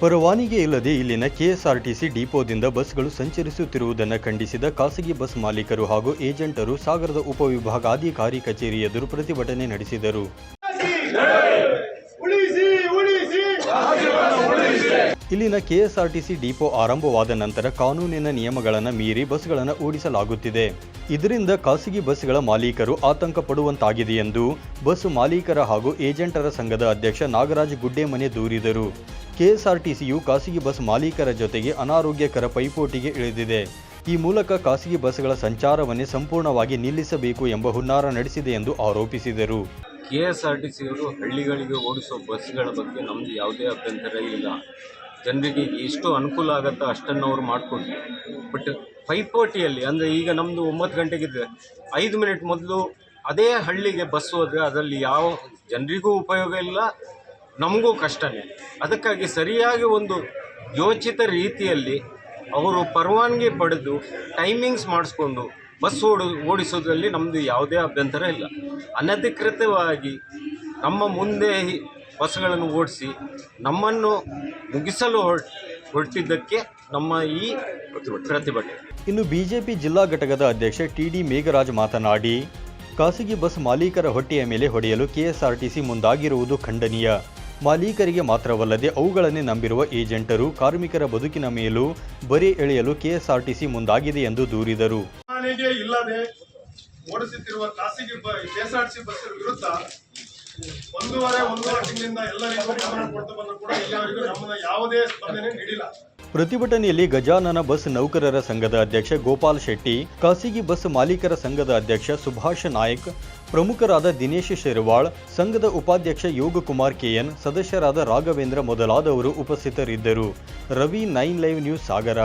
ಪರವಾನಿಗೆ ಇಲ್ಲದೆ ಇಲ್ಲಿನ ಕೆಎಸ್ಆರ್ಟಿಸಿ ಡಿಪೋದಿಂದ ಬಸ್ಗಳು ಸಂಚರಿಸುತ್ತಿರುವುದನ್ನು ಖಂಡಿಸಿದ ಖಾಸಗಿ ಬಸ್ ಮಾಲೀಕರು ಹಾಗೂ ಏಜೆಂಟರು ಸಾಗರದ ಉಪವಿಭಾಗಾಧಿಕಾರಿ ಕಚೇರಿ ಎದುರು ಪ್ರತಿಭಟನೆ ನಡೆಸಿದರು. ಇಲ್ಲಿನ ಕೆಎಸ್ಆರ್ಟಿಸಿ ಡಿಪೋ ಆರಂಭವಾದ ನಂತರ ಕಾನೂನಿನ ನಿಯಮಗಳನ್ನು ಮೀರಿ ಬಸ್ಗಳನ್ನು ಓಡಿಸಲಾಗುತ್ತಿದೆ. ಇದರಿಂದ ಖಾಸಗಿ ಬಸ್ಗಳ ಮಾಲೀಕರು ಆತಂಕ ಪಡುವಂತಾಗಿದೆ ಎಂದು ಬಸ್ ಮಾಲೀಕರ ಹಾಗೂ ಏಜೆಂಟರ ಸಂಘದ ಅಧ್ಯಕ್ಷ ನಾಗರಾಜ್ ಗುಡ್ಡೇಮನೆ ದೂರಿದರು. ಕೆಎಸ್ಆರ್ಟಿಸಿಯು ಖಾಸಗಿ ಬಸ್ ಮಾಲೀಕರ ಜೊತೆಗೆ ಅನಾರೋಗ್ಯಕರ ಪೈಪೋಟಿಗೆ ಇಳಿದಿದೆ. ಈ ಮೂಲಕ ಖಾಸಗಿ ಬಸ್ಗಳ ಸಂಚಾರವನ್ನೇ ಸಂಪೂರ್ಣವಾಗಿ ನಿಲ್ಲಿಸಬೇಕು ಎಂಬ ಹುನ್ನಾರ ನಡೆಸಿದೆ ಎಂದು ಆರೋಪಿಸಿದರು. ಕೆ ಎಸ್ ಟಿ ಸಿಯವರು ಹಳ್ಳಿಗಳಿಗೆ ಓಡಿಸೋ ಬಸ್ಗಳ ಬಗ್ಗೆ ನಮ್ಮದು ಯಾವುದೇ ಅಭ್ಯಂತರ ಇಲ್ಲ. ಜನರಿಗೆ ಎಷ್ಟು ಅನುಕೂಲ ಆಗುತ್ತೋ ಅಷ್ಟನ್ನು ಅವರು ಮಾಡಿಕೊಡ್ಲಿ ಬಟ್ ಪೈಪೋಟಿಯಲ್ಲಿ ಅಂದರೆ ಈಗ ನಮ್ಮದು ಒಂಬತ್ತು ಗಂಟೆಗಿದೆ ಐದು ಮಿನಿಟ್ ಮೊದಲು ಅದೇ ಹಳ್ಳಿಗೆ ಬಸ್ ಹೋದರೆ ಅದರಲ್ಲಿ ಯಾವ ಜನರಿಗೂ ಉಪಯೋಗ ಇಲ್ಲ ನಮಗೂ ಕಷ್ಟನೇ ಅದಕ್ಕಾಗಿ ಸರಿಯಾಗಿ ಒಂದು ಯೋಚಿತ ರೀತಿಯಲ್ಲಿ ಅವರು ಪರವಾನಗಿ ಪಡೆದು ಟೈಮಿಂಗ್ಸ್ ಮಾಡಿಸ್ಕೊಂಡು ಬಸ್ ಓಡಿ, ಓಡಿಸೋದ್ರಲ್ಲಿ ನಮ್ಮದು ಯಾವುದೇ ಅಭ್ಯಂತರ ಇಲ್ಲ. ಅನಧಿಕೃತವಾಗಿ ನಮ್ಮ ಮುಂದೆ ಬಸ್ಗಳನ್ನು ಓಡಿಸಿ ನಮ್ಮನ್ನು ಮುಗಿಸಲು ಹೊರ ಹೊರಟಿದ್ದಕ್ಕೆ ನಮ್ಮ ಈ ಪ್ರತಿಭಟನೆ. ಇನ್ನು ಬಿಜೆಪಿ ಜಿಲ್ಲಾ ಘಟಕದ ಅಧ್ಯಕ್ಷ ಟಿ ಡಿ ಮೇಘರಾಜ್ ಮಾತನಾಡಿ, ಖಾಸಗಿ ಬಸ್ ಮಾಲೀಕರ ಹೊಟ್ಟೆಯ ಮೇಲೆ ಹೊಡೆಯಲು ಕೆಎಸ್ಆರ್ಟಿಸಿ ಮುಂದಾಗಿರುವುದು ಖಂಡನೀಯ. ಮಾಲೀಕರಿಗೆ ಮಾತ್ರವಲ್ಲದೆ ಅವುಗಳನ್ನೇ ನಂಬಿರುವ ಏಜೆಂಟರು ಕಾರ್ಮಿಕರ ಬದುಕಿನ ಮೇಲೂ ಬರಿ ಎಳೆಯಲು ಕೆಎಸ್ಆರ್ಟಿಸಿ ಮುಂದಾಗಿದೆ ಎಂದು ದೂರಿದರು. ಇಲ್ಲದೆ ಓಡಿಸುತ್ತಿರುವ ಖಾಸಗಿ ಕೆಎಸ್ಆರ್ಟಿಸಿ ಬಸ್ ವಿರುದ್ಧ ಒಂದೂವರೆ ಒಂದೂವರೆ ತಿಂಗಳಿಂದ ಎಲ್ಲರಿಗೂ ಗಮನ ಕೊಡ್ತಾ ಬಂದರೂ ಕೂಡ ಇಲ್ಲಿವರೆಗೂ ನಮ್ಮನ್ನ ಯಾವುದೇ ಸ್ಪಂದನೆ ನೀಡಿಲ್ಲ. ಪ್ರತಿಭಟನೆಯಲ್ಲಿ ಗಜಾನನ ಬಸ್ ನೌಕರರ ಸಂಘದ ಅಧ್ಯಕ್ಷ ಗೋಪಾಲ್ ಶೆಟ್ಟಿ ಖಾಸಗಿ ಬಸ್ ಮಾಲೀಕರ ಸಂಘದ ಅಧ್ಯಕ್ಷ ಸುಭಾಷ್ ನಾಯಕ್ ಪ್ರಮುಖರಾದ ದಿನೇಶ್ ಶೆರ್ವಾಳ್, ಸಂಘದ ಉಪಾಧ್ಯಕ್ಷ ಯೋಗಕುಮಾರ್ ಕೆಎನ್ ಸದಸ್ಯರಾದ ರಾಘವೇಂದ್ರ ಮೊದಲಾದವರು ಉಪಸ್ಥಿತರಿದ್ದರು. Ravi nine live news Sagar.